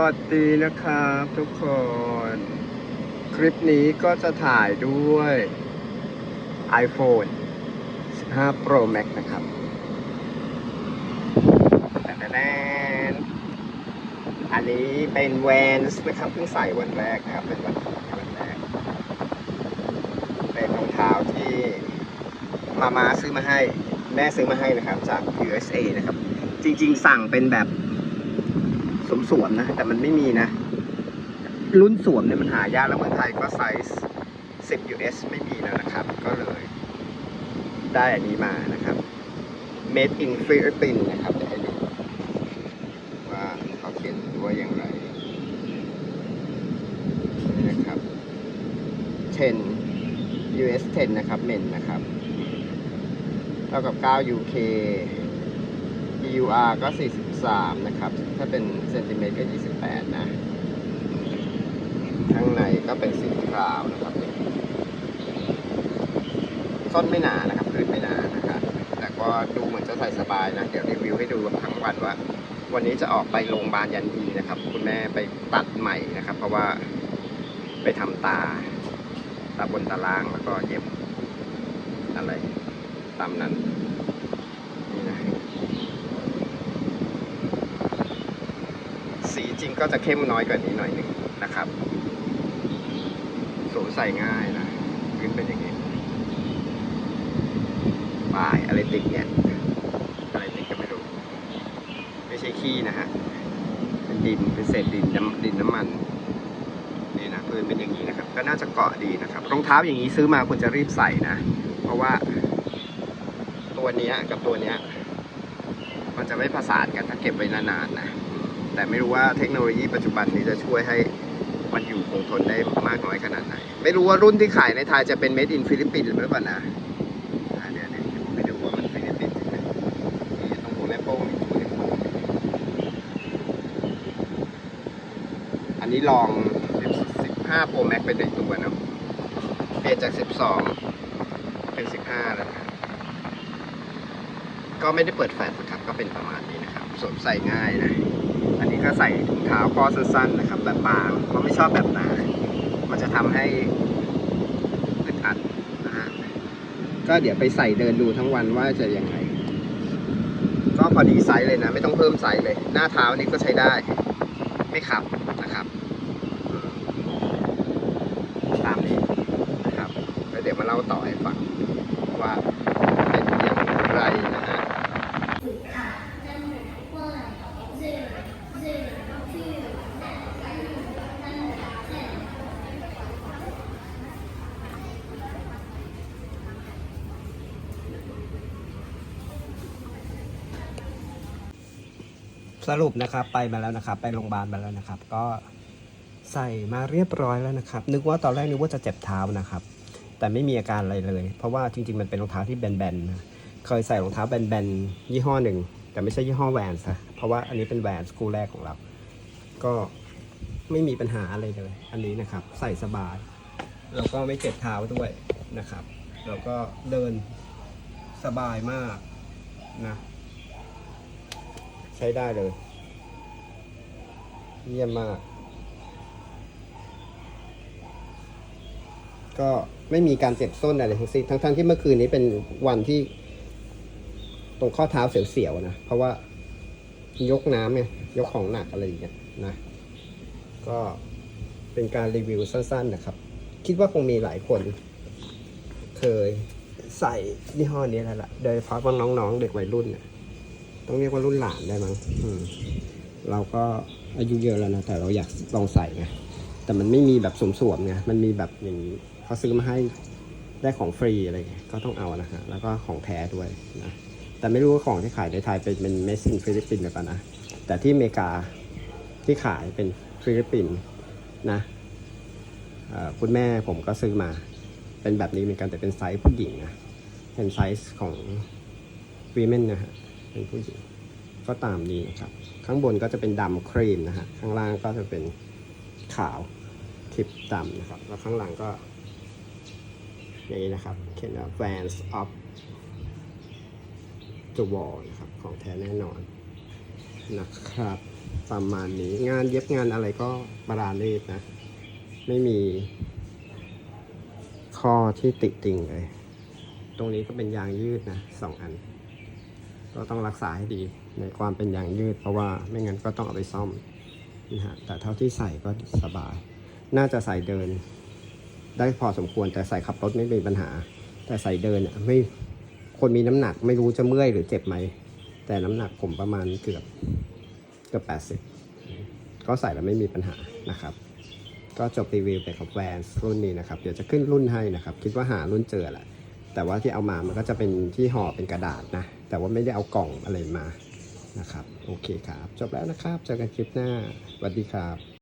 วัสดีนะครับทุกคน คลิปนี้ก็จะถ่ายด้วย iPhone 15 Pro Max นะครับแต่แน่อันนี้เป็นแวนส์นะครับเพิ่งใส่วันแรกนะครับ เป็นวันวันแรก เป็นรองเท้าที่มามาซื้อมาให้ แม่ซื้อมาให้นะครับ จาก USA นะครับ จริง ๆ สั่งเป็นแบบ สวมๆนะ แต่มันไม่มีนะ รุ่นสวมเนี่ยมันหายากแล้วเมืองไทยก็ไซส์10 US ไม่มีแล้วนะครับ ก็เลย ได้อันนี้มานะครับ Made in Philippines นะครับเดี๋ยวให้ดูว่าเขาเขียนว่าอย่างไรนี่นะครับ 10 US 10 นะครับเมนนะครับเท่ากับ 9 UK EUR ก็ 4 43นะครับ ถ้าเป็นเซนติเมตรก็ 28 นะ ข้างในก็เป็นสีขาวนะครับส้นไม่หนานะครับพื้นไม่หนานะครับ แต่ก็ดูเหมือนจะใส่สบายนะ เดี๋ยวรีวิวให้ดูทั้งวันว่า วันนี้จะออกไปโรงพยาบาลยันทีนะครับ คุณแม่ไปตัดใหม่นะครับ เพราะว่าไปทำตา ตาบนตาล่างแล้วก็เย็บอะไรตามนั้นนะ สีจริงก็จะเข้มน้อยกว่านี้หน่อยหนึ่งนะครับสวมใส่ง่ายนะพื้นเป็นอย่างนี้ปลายอะไรติดเนี่ยอะไรติดก็ไม่รู้ ไม่ใช่ขี้นะฮะเป็นดินเป็นเศษดินน้ำดินน้ำมันนี่นะพื้นเป็นอย่างนี้นะครับ ก็น่าจะเกาะดีนะครับรองเท้าอย่างนี้ซื้อมาควรจะรีบใส่นะ เพราะว่า ตัวนี้กับตัวนี้มันจะไม่ผสานกันถ้าเก็บไว้นานๆนะ แต่ไม่รู้ว่าเทคโนโลยีปัจจุบันนี้จะช่วยให้มันอยู่คงทนได้มากน้อยขนาดไหน ไม่รู้ว่ารุ่นที่ขายในไทยจะเป็น made in ฟิลิปปินส์หรือเปล่านะเดี๋ยวเดี๋ยวผมไปดูว่ามันฟิลิปปินส์จริงไหมตรงหัวแม่โป้งนี่หัวแม่โป้งอันนี้ลอง 15 Pro Max ไปในตัวเนะเปลี่ยนจาก 12 เป็น 15 แล้วนะก็ไม่ได้เปิดแฟลชนะครับ ก็เป็นประมาณนี้นะครับ สวมใส่ง่ายนะ อันนี้ก็ใส่ถุงเท้าข้อสั้นๆนะครับแบบบางเพราะไม่ชอบแบบหนามันจะทำให้อึดอัดนะฮะก็เดี๋ยวไปใส่เดินดูทั้งวันว่าจะยังไงก็พอดีไซส์เลยนะ ไม่ต้องเพิ่มไซส์เลย หน้าเท้านี่ก็ใช้ได้ ไม่ขับนะครับ ตามนี้นะครับแล้วเดี๋ยวมาเล่าต่อให้ฟังว่าเป็นอย่างไรนะฮะ สรุปนะครับไปมาแล้วนะครับ ไปโรงพยาบาลมาแล้วนะครับ ก็ใส่มาเรียบร้อยแล้วนะครับ นึกว่าตอนแรกนึกว่าจะเจ็บเท้านะครับ แต่ไม่มีอาการอะไรเลย เพราะว่าจริงๆมันเป็นรองเท้าที่แบนๆนะเคยใส่รองเท้าแบนๆยี่ห้อหนึ่ง แต่ไม่ใช่ยี่ห้อแวนส์นะเพราะว่าอันนี้เป็นแวนส์คู่แรกของเรา ก็ไม่มีปัญหาอะไรเลย อันนี้นะครับ ใส่สบาย แล้วก็ไม่เจ็บเท้าด้วยนะครับ แล้วก็เดินสบายมากนะ ช้ได้เลย เยี่ยมมาก ก็ไม่มีการเจ็บส้นอะไรทั้งสิ้นทั้งๆที่เมื่อคืนนี้เป็นวันที่ ตรงข้อเท้าเสียวๆนะ เพราะว่ายกน้ำไงยกของหนักอะไรอย่างเงี้ยนะ ก็เป็นการรีวิวสั้นๆนะครับ คิดว่าคงมีหลายคน เคยใส่ยี่ห้อนี้แล้วล่ะ โดยเฉพาะน้องๆเด็กวัยรุ่นเนี่ย ต้องเรียกว่ารุ่นหลานได้มั้งเราก็อายุเยอะแล้วนะ แต่เราอยากลองใส่ไงแต่มันไม่มีแบบสวมๆไงมันมีแบบอย่างนี้เขาซื้อมาให้ได้ของฟรีอะไรก็ต้องเอานะฮะแล้วก็ของแท้ด้วยนะแต่ไม่รู้ว่าของที่ขายในไทยเป็นเป็นเมซินฟิลิปปินส์หรือเปล่านะแต่ที่อเมริกาที่ขายเป็นฟิลิปปินส์นะคุณแม่ผมก็ซื้อมา เป็นแบบนี้เหมือนกันแต่เป็นไซส์ผู้หญิงนะเป็นไซส์ของวีเมนนะฮะ เป็นผู้หญิงก็ตามนี้นะครับ ข้างบนก็จะเป็นดำครีมนะฮะข้างล่างก็จะเป็นขาวทิปดำนะครับ แล้วข้างหลังก็อย่างนี้นะครับเขียนว่า Vans of the Wall นะครับ ของแท้แน่นอนนะครับประมาณนี้งานเย็บงานอะไรก็บาราเลสนะ ไม่มีข้อที่ติติงเลย ตรงนี้ก็เป็นยางยืดนะสองอัน ก็ต้องรักษาให้ดีในความเป็นยางยืด เพราะว่าไม่งั้นก็ต้องเอาไปซ่อมนะฮะแต่เท่าที่ใส่ก็สบาย น่าจะใส่เดิน ได้พอสมควรแต่ใส่ขับรถไม่มีปัญหา แต่ใส่เดินอะไม่คนมีน้ำหนักไม่รู้จะเมื่อยหรือเจ็บไหม แต่น้ำหนักผมประมาณเกือบเกือบแปดสิบก็ใส่แล้วไม่มีปัญหานะครับก็จบรีวิวไปกับแวนรุ่นนี้นะครับ เดี๋ยวจะขึ้นรุ่นให้นะครับ คิดว่าหารุ่นเจอแหละ แต่ว่าที่เอามามันก็จะเป็นที่ห่อเป็นกระดาษนะ แต่ว่าไม่ได้เอากล่องอะไรมานะครับ โอเคครับ จบแล้วนะครับ เจอกันคลิปหน้าสวัสดีครับ